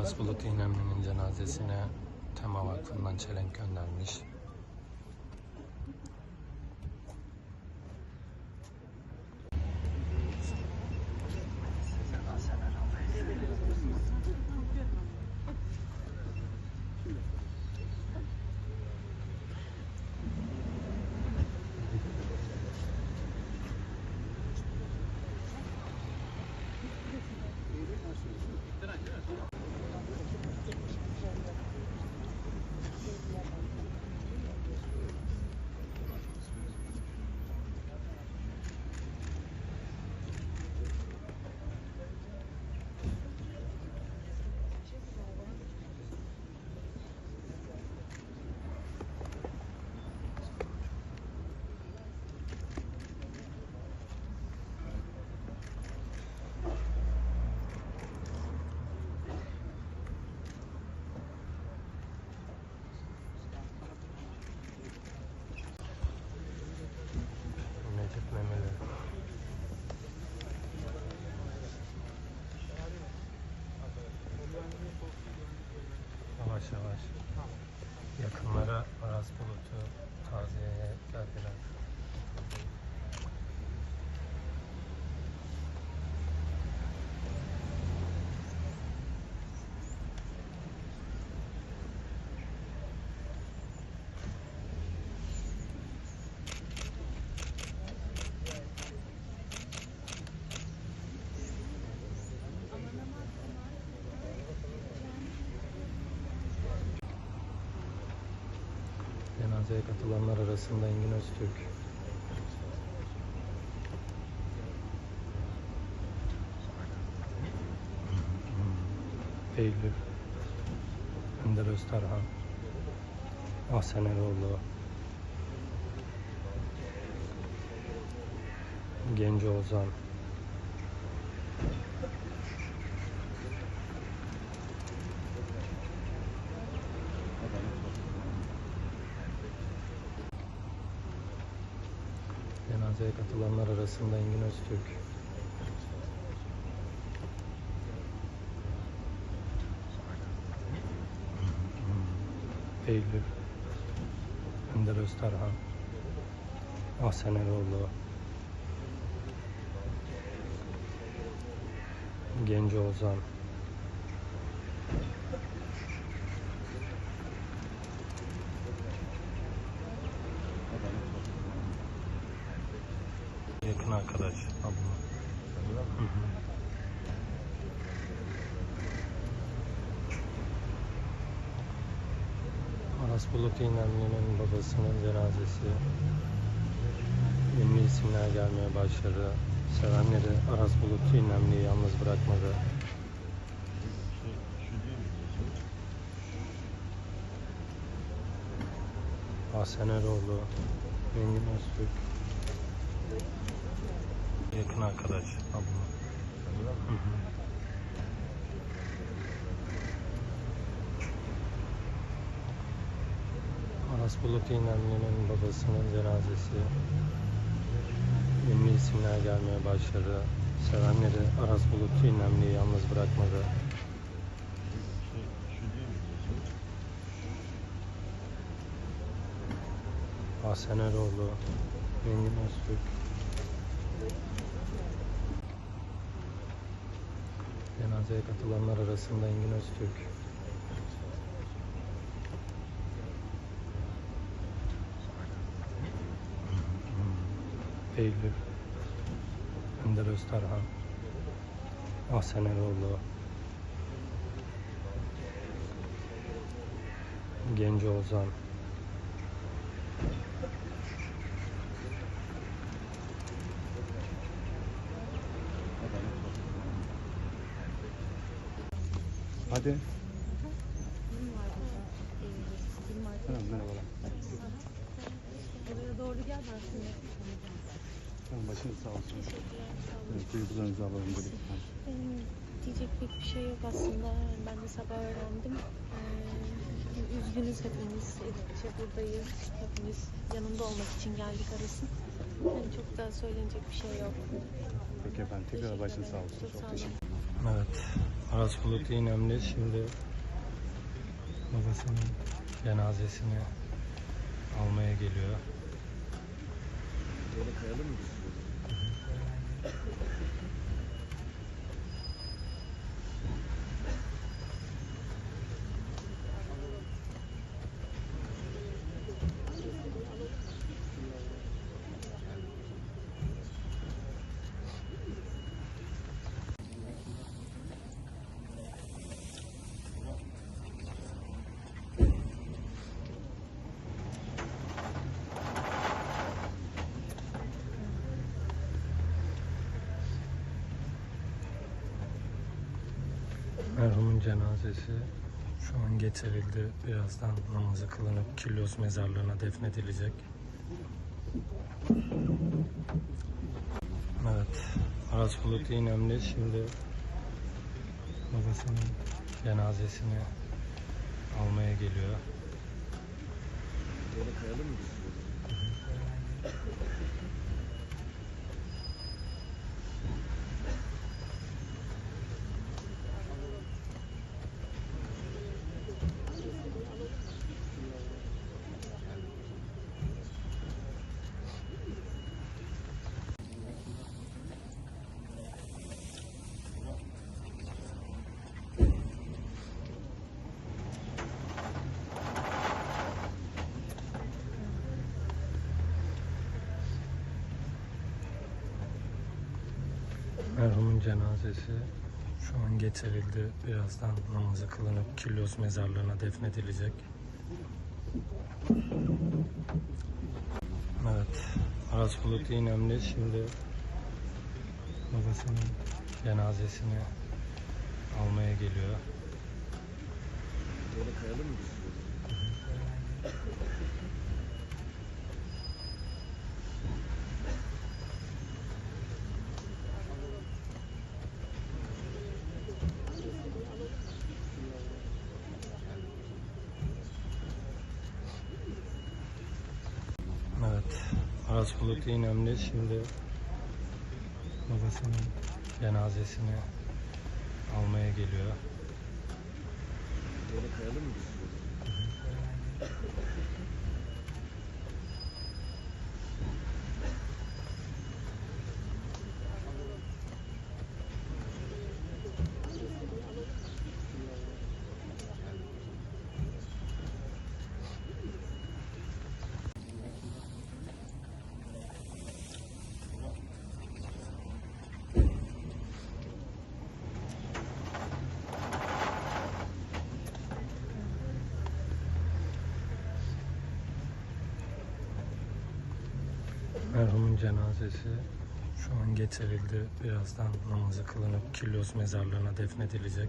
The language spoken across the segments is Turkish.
Aras Bulut İynemli'nin cenazesine Tema Vakfı'ndan çelenk göndermiş. Cenazeye katılanlar arasında Engin Öztürk. Eylül. Önder Öztarhan. Ahsen Eroğlu. Genco Ozan. Cenazeye katılanlar arasında Engin Öztürk. Eylül. Önder Öztarhan. Ahsen Eroğlu. Genco Ozan. Yakın arkadaş hı. Aras Bulut İynemli'nin babasının cenazesi ünlü isimler gelmeye başladı. Sevenleri Aras Bulut İynemli'yi yalnız bırakmadı. Ahsen Eroğlu, Engin Öztürk, yakın arkadaş abla. Hı hı. Aras Bulut İynemli'nin babasının cenazesi ünlü isimler gelmeye başladı. Sevenleri Aras Bulut İynemli'yi yalnız bırakmadı. Ahsen Eroğlu, Engin Öztürk, Cenazeye katılanlar arasında Engin Öztürk. Eylül. Önder Öztarhan. Ahsen Eroğlu. Genco Ozan. Hadi. Tamam merhabalar. Buraya doğru gel ben seni. Tamam başınız sağ olsun. Evet, duygularınızı alalım dedik. Benim diyecek pek bir şey yok aslında. Ben de sabah öğrendim. Ee, üzgünüz hepimiz. İşte buradayız. Hepimiz yanında olmak için geldik arasın. Yani çok da söylenecek bir şey yok. Peki efendim tekrar başınız sağ olsun. Çok sağ Çok olun. teşekkür Evet. Aras Bulut İynemli şimdi babasının cenazesini almaya geliyor. Böyle kayalım mı? Merhumun cenazesi şu an getirildi. Birazdan namazı kılınıp Kilyos mezarlığına defnedilecek. Evet. Aras Bulut İynemli şimdi babasının cenazesini almaya geliyor. Böyle kayalım mı? Merhumun cenazesi şu an getirildi. Birazdan namazı kılınıp Kilyos mezarlığına defnedilecek. Evet. Aras Bulut İynemli şimdi babasının cenazesini almaya geliyor. Böyle kayalım mı? Evet. Aras Bulut İynemli şimdi babasının cenazesini almaya geliyor. Böyle kayalım mı? Merhumun cenazesi şu an getirildi. Birazdan namazı kılınıp Kilyos mezarlığına defnedilecek.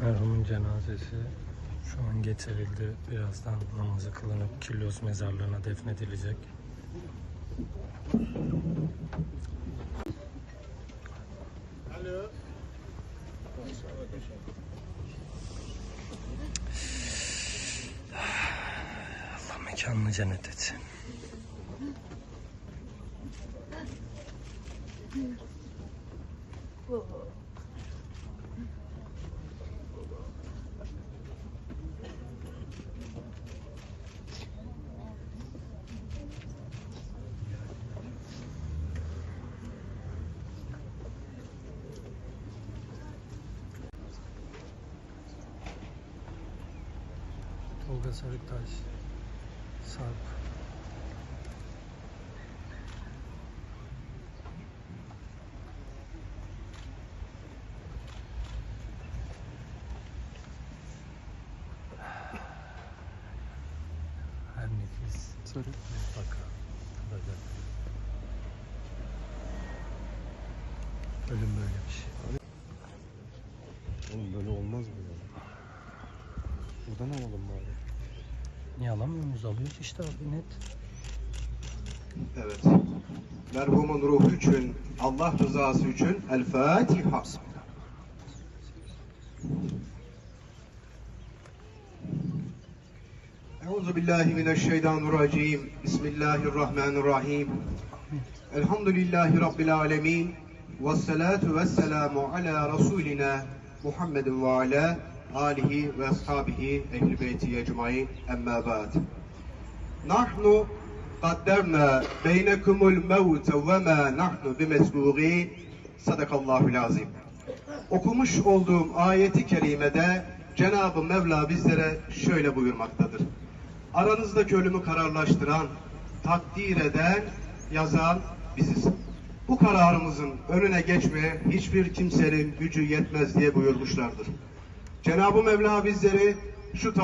Merhumun cenazesi şu an getirildi. Birazdan namazı kılınıp Kilyos mezarlığına defnedilecek. Allah mekanını cennet etsin. Sarıktaş, Sarp. Her nefis Sarı. mutlaka tadacak. Ölüm böyle bir şey. Oğlum böyle olmaz mı ya? Buradan alalım bari. Niye alamıyoruz? Alıyoruz işte abi net. Evet. Merhumun ruhu için, Allah rızası için El Fatiha. Euzu billahi mineşşeytanirracim. Bismillahirrahmanirrahim. Elhamdülillahi rabbil alamin. Ves salatu ala rasulina Muhammedin ve ala alihi ve ashabihi ehli beyti ecmaîn. Emma ba'd. Nahnu قدرنا بينكم الموت وما نحن بمسبوغين Sadakallahul azim. Okumuş olduğum ayeti kerimede Cenab-ı Mevla bizlere şöyle buyurmaktadır. Aranızdaki ölümü kararlaştıran, takdir eden, yazan biziz. Bu kararımızın önüne geçmeye hiçbir kimsenin gücü yetmez diye buyurmuşlardır. Cenab-ı Mevla bizleri şu